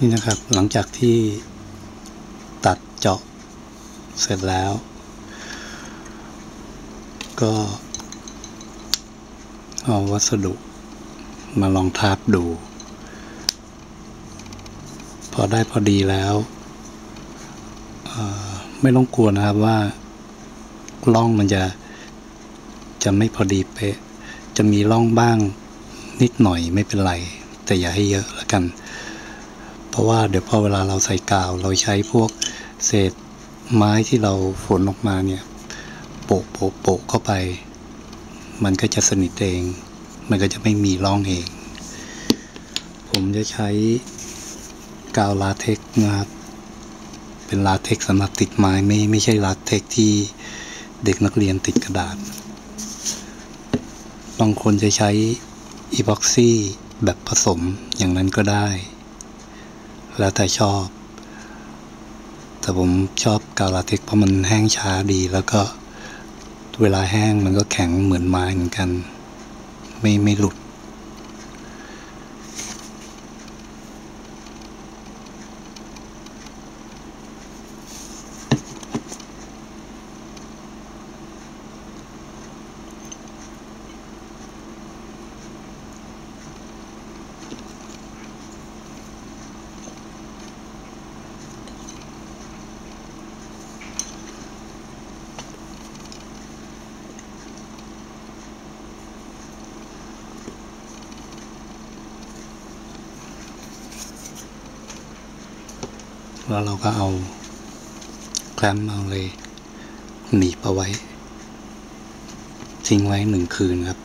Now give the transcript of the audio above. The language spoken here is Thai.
นี่นะครับ หลังจากที่ตัดเจาะเสร็จแล้ว ก็เอาวัสดุมาลองทาบดู พอได้พอดีแล้ว ไม่ต้องกลัวนะครับว่าร่องมันจะจะไม่พอดีเป๊ะ จะมีร่องบ้างนิดหน่อยไม่เป็นไร แต่อย่าให้เยอะแล้วกัน ราะว่าเดี๋ยวพอเวลาเราใส่กาว เราใช้พวกเศษไม้ที่เราฝนออกมาเนี่ยโปะโปะโปะเข้าไป มันก็จะสนิทเอง มันก็จะไม่มีร่องเอง ผมจะใช้กาวลาเท็กนะครับเป็นลาเท็กสำหรับติดไม้ไม่ไม่ใช่ลาเท็กที่เด็กนักเรียนติดกระดาษ บางคนจะใช้อีพ็อกซี่แบบผสมอย่างนั้นก็ได้ แล้วแต่ชอบ แต่ผมชอบกาวลาเท็กเพราะมันแห้งช้าดีแล้วก็เวลาแห้งมันก็แข็งเหมือนไม้เหมือนกัน ไม่ไม่หลุด แล้วเราก็เอาแคลมเอาเลยหนีบเอาไว้ ทิ้งไว้หนึ่งคืนครับ